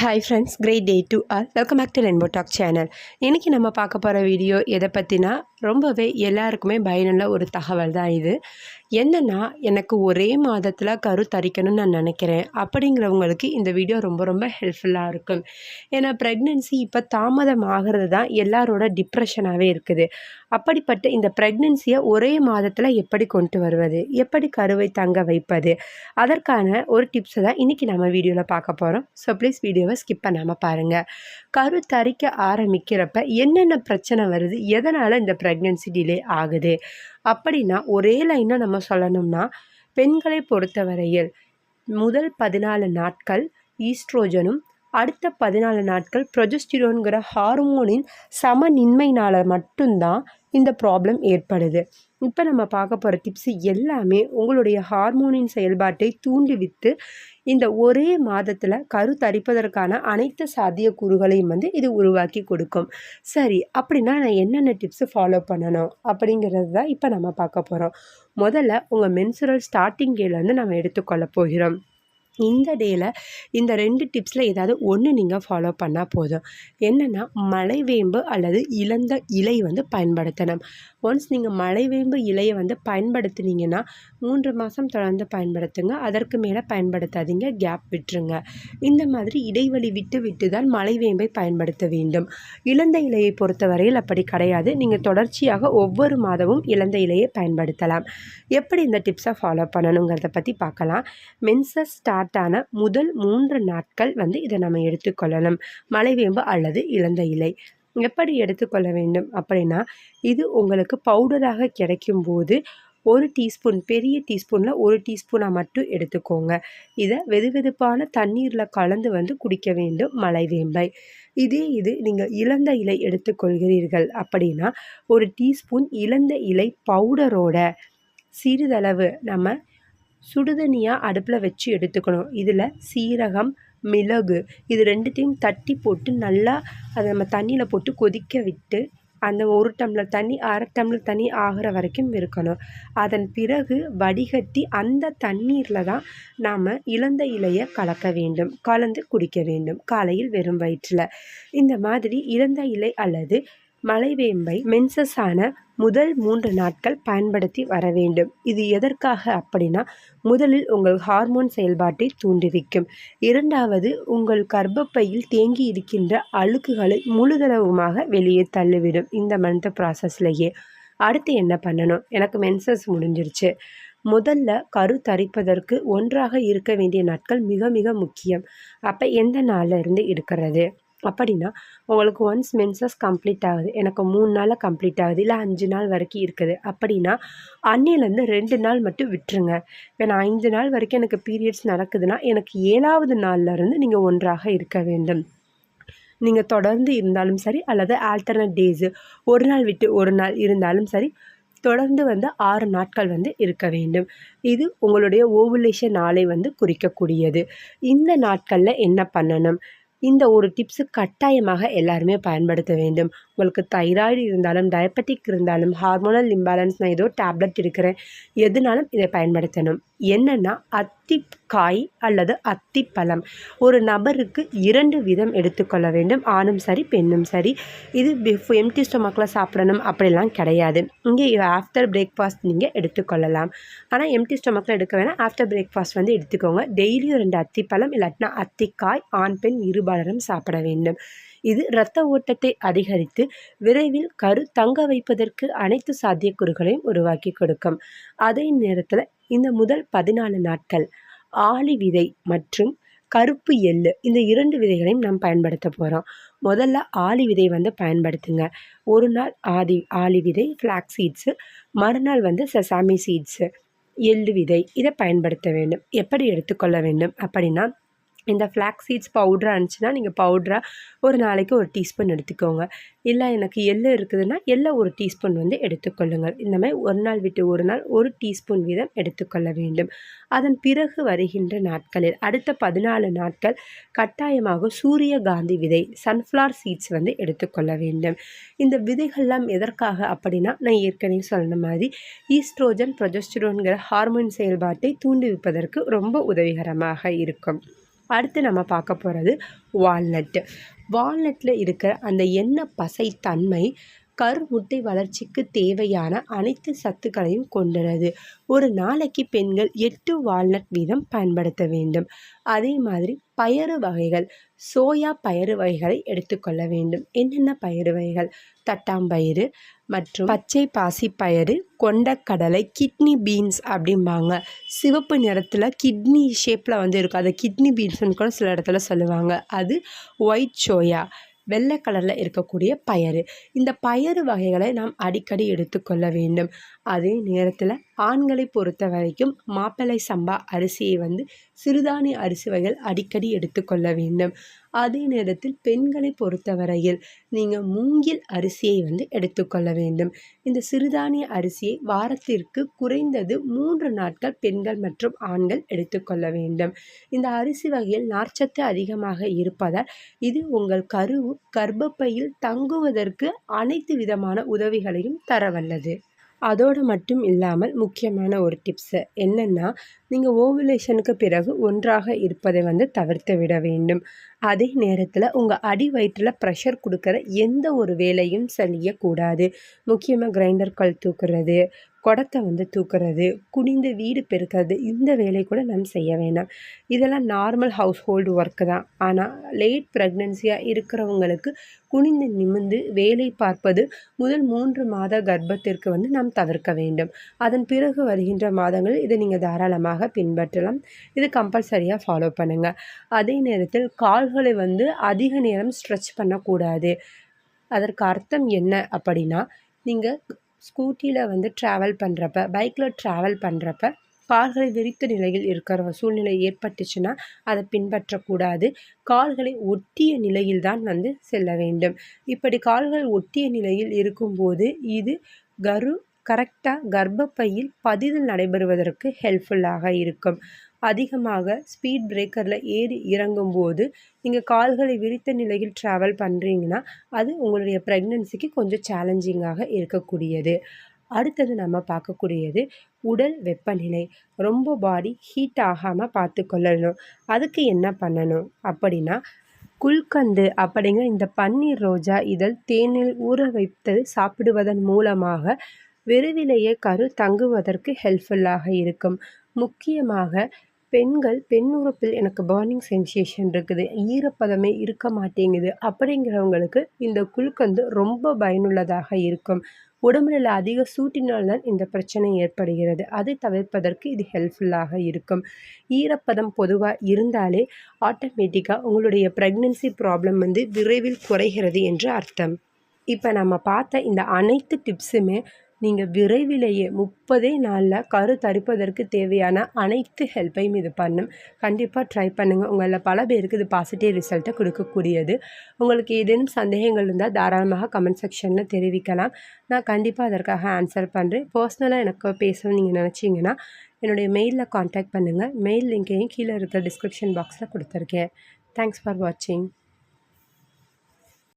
Hi friends great day to all welcome back to rainbow talk channel இன்றைக்கி நம்ம பார்க்க போகிற வீடியோ எதை பற்றினா ரொம்பவே எல்லாருக்குமே பயனுள்ள ஒரு தகவல் தான் இது. என்னென்னா எனக்கு ஒரே மாதத்தில் கரு தரிக்கணும்னு நான் நினைக்கிறேன். அப்படிங்கிறவங்களுக்கு இந்த வீடியோ ரொம்ப ரொம்ப ஹெல்ப்ஃபுல்லாக இருக்கும். ஏன்னா ப்ரெக்னென்சி இப்போ தாமதம் ஆகிறது தான் எல்லாரோட டிப்ரெஷனாகவே இருக்குது. அப்படிப்பட்ட இந்த ப்ரெக்னென்சியை ஒரே மாதத்தில் எப்படி கொண்டு வருவது? எப்படி கருவை தங்க வைப்பது? அதற்கான ஒரு டிப்ஸை தான் இன்றைக்கி நம்ம வீடியோவில் பார்க்க போகிறோம் ஸோ ப்ளீஸ் வீடியோவை ஸ்கிப் பண்ணாமல் பாருங்கள் கரு தரிக்க ஆரம்பிக்கிறப்ப என்னென்ன பிரச்சனை வருது? எதனால் இந்த ப்ரெக்னென்சி டிலே ஆகுது? அப்படின்னா ஒரே லைனாக நம்ம சொல்லணும்னா பெண்களை பொறுத்தவரையில் முதல் பதினாலு நாட்கள் ஈஸ்ட்ரோஜனும் அடுத்த பதினாலு நாட்கள் ப்ரொஜஸ்டிரோன்கிற ஹார்மோனின் சமநின்மையினால் மட்டும்தான் இந்த ப்ராப்ளம் ஏற்படுது. இப்போ நம்ம பார்க்க போகிற டிப்ஸு எல்லாமே உங்களுடைய ஹார்மோனின் செயல்பாட்டை தூண்டிவிட்டு இந்த ஒரே மாதத்தில் கரு தரிப்பதற்கான அனைத்து சாத்தியக்கூறுகளையும் வந்து இது உருவாக்கி கொடுக்கும். சரி அப்படின்னா நான் என்னென்ன டிப்ஸு ஃபாலோ பண்ணணும்? அப்படிங்கிறது தான் இப்போ நம்ம பார்க்க போகிறோம் முதல்ல உங்கள் மென்சுரல் ஸ்டார்டிங் டேலேருந்து நம்ம எடுத்துக்கொள்ள போகிறோம். இந்த டேயில் இந்த ரெண்டு டிப்ஸில் ஏதாவது ஒன்று நீங்கள் ஃபாலோ பண்ணால் போதும். என்னென்னா மலைவேம்பு அல்லது இழந்த இலை வந்து பயன்படுத்தணும். ஒன்ஸ் நீங்கள் மலைவேம்பு இலையை வந்து பயன்படுத்தினீங்கன்னா மூன்று மாதம் தொடர்ந்து பயன்படுத்துங்க. அதற்கு மேலே பயன்படுத்தாதீங்க கேப் விட்டுருங்க. இந்த மாதிரி இடைவெளி விட்டு விட்டு தான் மலைவேம்பை பயன்படுத்த வேண்டும். இழந்த இலையை பொறுத்தவரையில் அப்படி கிடையாது. நீங்கள் தொடர்ச்சியாக ஒவ்வொரு மாதமும் இழந்த இலையை பயன்படுத்தலாம். எப்படி இந்த டிப்ஸை ஃபாலோ பண்ணணுங்கிறத பற்றி பார்க்கலாம். மென்சஸ் ஸ்டார்ட் ஆன முதல் மூன்று நாட்கள் வந்து இதை நம்ம எடுத்துக்கொள்ளணும். மலைவேம்பு அல்லது இழந்த இலை. எப்படி எடுத்துக்கொள்ள வேண்டும் அப்படின்னா இது உங்களுக்கு பவுடராக கிடைக்கும்போது ஒரு டீஸ்பூன் பெரிய டீஸ்பூனில் ஒரு டீஸ்பூனாக மட்டும் எடுத்துக்கோங்க. இதை வெது வெதுப்பான தண்ணீரில் கலந்து வந்து குடிக்க வேண்டும் மலைவேம்பை இதே இது நீங்கள் இழந்த இலை எடுத்துக்கொள்கிறீர்கள் அப்படின்னா ஒரு டீஸ்பூன் இழந்த இலை பவுடரோட சிறிதளவு நம்ம சுடுதண்ணியாக அடுப்பில் வச்சு எடுத்துக்கணும். இதில் சீரகம் மிளகு இது ரெண்டுத்தையும் தட்டி போட்டு நல்லா அதை நம்ம தண்ணியில் போட்டு கொதிக்க விட்டு அந்த ஒரு டம்ளர் தண்ணி அரை டம்ளர் தண்ணி ஆகிற வரைக்கும் இருக்கணும் அதன் பிறகு வடிகட்டி அந்த தண்ணீரில் தான் நாம் இழந்த இலையை கலக்க வேண்டும். கலந்து குடிக்க வேண்டும். காலையில் வெறும் வயிற்றில். இந்த மாதிரி இழந்த இலை அல்லது மலைவேம்பை மென்சஸான முதல் மூன்று நாட்கள் பயன்படுத்தி வர வேண்டும். இது எதற்காக அப்படின்னா முதலில் உங்கள் ஹார்மோன் செயல்பாட்டை தூண்டுவிக்கும். இரண்டாவது உங்கள் கர்ப்பப்பையில் தேங்கி இருக்கின்ற அழுக்குகளை முழுதளவுமாக வெளியே தள்ளிவிடும் இந்த மந்த் ப்ராசஸ்லேயே அடுத்து என்ன பண்ணணும்? எனக்கு மென்சஸ் முடிஞ்சிருச்சு. முதல்ல கரு தரிப்பதற்கு ஒன்றாக இருக்க வேண்டிய நாட்கள் மிக மிக முக்கியம். அப்போ எந்த நாளில் இருந்து எடுக்கிறது அப்படின்னா உங்களுக்கு ஒன்ஸ் மென்சஸ் கம்ப்ளீட் ஆகுது. எனக்கு மூணு நாளில் கம்ப்ளீட் ஆகுது. இல்லை அஞ்சு நாள் வரைக்கும் இருக்குது. அப்படின்னா அன்னிலேருந்து ரெண்டு நாள் மட்டும் விட்டுருங்க. இப்போ நான் ஐந்து நாள் வரைக்கும் எனக்கு பீரியட்ஸ் நடக்குதுன்னா எனக்கு ஏழாவது நாள்லேருந்து நீங்கள் ஒன்றாக இருக்க வேண்டும். நீங்கள் தொடர்ந்து இருந்தாலும் சரி அல்லது ஆல்டர்னேட் டேஸு ஒரு நாள் விட்டு ஒரு நாள் இருந்தாலும் சரி தொடர்ந்து வந்து ஆறு நாட்கள் வந்து இருக்க வேண்டும். இது உங்களுடைய ஓவுலேஷன் நாளை வந்து குறிக்கக்கூடியது. இந்த நாட்களில் என்ன பண்ணணும்? இந்த ஒரு டிப்ஸு கட்டாயமாக எல்லாருமே பயன்படுத்த வேண்டும். உங்களுக்கு தைராய்டு இருந்தாலும் டயபெட்டிக் இருந்தாலும் ஹார்மோனல் இம்பேலன்ஸ் நான் ஏதோ டேப்லெட் எடுக்கிறேன். எதுனாலும் இதை பயன்படுத்தணும். என்னென்னா அத்திக்காய் அல்லது அத்தி பழம் ஒரு நபருக்கு இரண்டு விதம் எடுத்துக்கொள்ள வேண்டும். ஆணும் சரி பெண்ணும் சரி. இது பிஃப் எம்டி ஸ்டொமக்கில் சாப்பிடணும் அப்படிலாம் கிடையாது. இங்கே ஆஃப்டர் பிரேக்ஃபாஸ்ட் நீங்கள் எடுத்துக்கொள்ளலாம் ஆனால் எம்டி ஸ்டொமக்கில் எடுக்க வேணால் ஆஃப்டர் பிரேக்ஃபாஸ்ட் வந்து எடுத்துக்கோங்க. டெய்லியும் ரெண்டு அத்தி பழம் இல்லாட்டினா அத்திக்காய் ஆண் பெண் இருபாலரும் சாப்பிட வேண்டும். இது இரத்த ஓட்டத்தை அதிகரித்து விரைவில் கரு தங்க வைப்பதற்கு அனைத்து சாத்தியக்கூறுகளையும் உருவாக்கி கொடுக்கும். அதே நேரத்தில் இந்த முதல் பதினாலு நாட்கள் ஆளி விதை மற்றும் கருப்பு எள்ளு இந்த இரண்டு விதைகளையும் நாம் பயன்படுத்த போகிறோம் முதல்ல ஆளி விதை வந்து பயன்படுத்துங்க. ஒரு நாள் ஆதி ஆளி விதை ஃப்ளாக் சீட்ஸு மறுநாள் வந்து செசாமி சீட்ஸு எள்ளு விதை இதை பயன்படுத்த வேண்டும். எப்படி எடுத்துக்கொள்ள வேண்டும் அப்படின்னா இந்த ஃப்ளாக் சீட்ஸ் பவுட்ராக இருந்துச்சுன்னா நீங்கள் பவுட்ராக ஒரு நாளைக்கு ஒரு டீஸ்பூன் எடுத்துக்கோங்க. இல்லை எனக்கு எள்ளு இருக்குதுன்னா எள்ளை ஒரு டீஸ்பூன் வந்து எடுத்துக்கொள்ளுங்கள். இந்த மாதிரி ஒரு நாள் விட்டு ஒரு நாள் ஒரு டீஸ்பூன் வீதம் எடுத்துக்கொள்ள வேண்டும். அதன் பிறகு வருகின்ற நாட்களில் அடுத்த பதினாலு நாட்கள் கட்டாயமாக சூரியகாந்தி விதை சன்ஃப்ளவர் சீட்ஸ் வந்து எடுத்துக்கொள்ள வேண்டும். இந்த விதைகள்லாம் எதற்காக அப்படின்னா நான் ஏற்கனவே சொன்ன மாதிரி ஈஸ்ட்ரோஜன் ப்ரொஜஸ்டரோன்கிற ஹார்மோன் செயல்பாட்டை தூண்டுவிப்பதற்கு ரொம்ப உதவிகரமாக இருக்கும். அடுத்து நம்ம பார்க்க போகிறது வால்நட்டு வால்நட்டில் இருக்கிற அந்த எண்ணெய் பசை தன்மை கருமுட்டை வளர்ச்சிக்கு தேவையான அனைத்து சத்துக்களையும் கொண்டுள்ளது ஒரு நாளைக்கு பெண்கள் எட்டு வால்நட் வீதம் பயன்படுத்த வேண்டும். அதே மாதிரி பயறு வகைகள் சோயா பயறு வகைகளை எடுத்துக்கொள்ள வேண்டும். என்னென்ன பயறு வகைகள்? தட்டாம்பயிறு மற்றும் பச்சை பாசி பயறு கொண்டக்கடலை கிட்னி பீன்ஸ் அப்படிம்பாங்க. சிவப்பு நிறத்தில் கிட்னி ஷேப்பில் வந்து இருக்கும். அதை கிட்னி பீன்ஸ்னு கூட சில இடத்துல சொல்லுவாங்க. அது ஒயிட் சோயா. வெள்ளை கலரில் இருக்கக்கூடிய பயறு. இந்த பயறு வகைகளை நாம் அடிக்கடி எடுத்துக்கொள்ள வேண்டும். அதே நேரத்தில் ஆண்களை பொறுத்த வரைக்கும் மாப்பிள்ளை சம்பா அரிசியை வந்து சிறுதானிய அரிசி வகைகள் அடிக்கடி எடுத்துக்கொள்ள வேண்டும். அதே நேரத்தில் பெண்களை பொறுத்தவரையில் நீங்கள் மூங்கில் அரிசியை வந்து எடுத்துக்கொள்ள வேண்டும். இந்த சிறுதானிய அரிசியை வாரத்திற்கு குறைந்தது மூன்று நாட்கள் பெண்கள் மற்றும் ஆண்கள் எடுத்துக்கொள்ள வேண்டும். இந்த அரிசி வகையில் நார்ச்சத்து அதிகமாக இருப்பதால் இது உங்கள் கருவு கர்ப்பப்பையில் தங்குவதற்கு அனைத்து விதமான உதவிகளையும் தரவல்லது. அதோடு மட்டும் இல்லாமல் முக்கியமான ஒரு டிப்ஸு என்னென்னா நீங்கள் ஓவுலேஷனுக்கு பிறகு ஒன்றாக இருப்பதை வந்து தவிர்த்து விட வேண்டும். அதே நேரத்தில் உங்கள் அடி வயிற்றில் ப்ரெஷர் கொடுக்குற எந்த ஒரு வேலையும் செய்யக்கூடாது. முக்கியமாக கிரைண்டர் கல் தூக்குறது குடத்தை வந்து தூக்குறது குனிந்து வீடு பெருக்கிறது இந்த வேலை கூட நம்ம செய்ய வேணாம். இதெல்லாம் நார்மல் ஹவுஸ் ஹோல்டு ஒர்க்கு தான் ஆனால் லேட் ப்ரெக்னென்சியாக இருக்கிறவங்களுக்கு குனிந்து நிமிந்து வேலை பார்ப்பது முதல் மூன்று மாத கர்ப்பத்திற்கு வந்து நாம் தவிர்க்க வேண்டும். அதன் பிறகு வருகின்ற மாதங்களில் இதை நீங்கள் தாராளமாக பின்பற்றலாம். இது கம்பல்சரியாக ஃபாலோ பண்ணுங்கள் அதே நேரத்தில் கால்களை வந்து அதிக நேரம் ஸ்ட்ரெச் பண்ணக்கூடாது. அதற்கு அர்த்தம் என்ன அப்படின்னா நீங்கள் ஸ்கூட்டியில் வந்து ட்ராவல் பண்ணுறப்ப பைக்கில் ட்ராவல் பண்ணுறப்ப கால்களை விரித்த நிலையில் இருக்கிற சூழ்நிலை ஏற்பட்டுச்சுன்னா அதை பின்பற்றக்கூடாது. கால்களை ஒட்டிய நிலையில் தான் வந்து செல்ல வேண்டும். இப்படி கால்கள் ஒட்டிய நிலையில் இருக்கும்போது இது கரு கரெக்டாக கர்ப்பப்பையில் பதிதல் நடைபெறுவதற்கு ஹெல்ப்ஃபுல்லாக இருக்கும். அதிகமாக ஸ்பீட் பிரேக்கரில் ஏறி இறங்கும்போது நீங்கள் கால்களை விரித்த நிலையில் ட்ராவல் பண்ணுறீங்கன்னா அது உங்களுடைய ப்ரெக்னென்சிக்கு கொஞ்சம் சேலஞ்சிங்காக இருக்கக்கூடியது. அடுத்தது நம்ம பார்க்கக்கூடியது உடல் வெப்பநிலை. ரொம்ப பாடி ஹீட் ஆகாமல் பார்த்து கொள்ளணும் அதுக்கு என்ன பண்ணணும் அப்படின்னா குல்கந்து அப்படிங்கிற இந்த பன்னீர் ரோஜா இதழ் தேனில் ஊற வைத்து சாப்பிடுவதன் மூலமாக விரைவிலேயே கரு தங்குவதற்கு ஹெல்ப்ஃபுல்லாக இருக்கும். முக்கியமாக பெண்கள் பெண் உறுப்பில் எனக்கு பர்னிங் சென்சேஷன் இருக்குது. ஈரப்பதமே இருக்க மாட்டேங்குது. அப்படிங்கிறவங்களுக்கு இந்த குழுக்கந்து ரொம்ப பயனுள்ளதாக இருக்கும். உடம்புல அதிக சூட்டினால் தான் இந்த பிரச்சனை ஏற்படுகிறது. அதை தவிர்ப்பதற்கு இது ஹெல்ப்ஃபுல்லாக இருக்கும். ஈரப்பதம் பொதுவாக இருந்தாலே ஆட்டோமேட்டிக்காக உங்களுடைய ப்ரெக்னென்சி ப்ராப்ளம் வந்து விரைவில் குறைகிறது என்று அர்த்தம். இப்போ நம்ம பார்த்த இந்த அனைத்து டிப்ஸுமே நீங்கள் விரைவிலேயே முப்பதே நாளில் கரு தரிப்பதற்கு தேவையான அனைத்து ஹெல்ப்பையும் இது பண்ணும். கண்டிப்பாக ட்ரை பண்ணுங்கள் உங்களில் பல பேருக்கு இது பாசிட்டிவ் ரிசல்ட்டை கொடுக்கக்கூடியது. உங்களுக்கு ஏதேனும் சந்தேகங்கள் இருந்தால் தாராளமாக கமெண்ட் செக்ஷனில் தெரிவிக்கலாம். நான் கண்டிப்பாக அதற்காக ஆன்சர் பண்ணுறேன் பர்சனலாக எனக்கு பேசணும்னு நீங்கள் நினச்சிங்கன்னா என்னுடைய மெயிலில் காண்டாக்ட் பண்ணுங்கள் மெயில் லிங்கையும் கீழே இருக்கிற டிஸ்கிரிப்ஷன் பாக்ஸில் கொடுத்துருக்கேன். தேங்க்ஸ் ஃபார் வாட்சிங்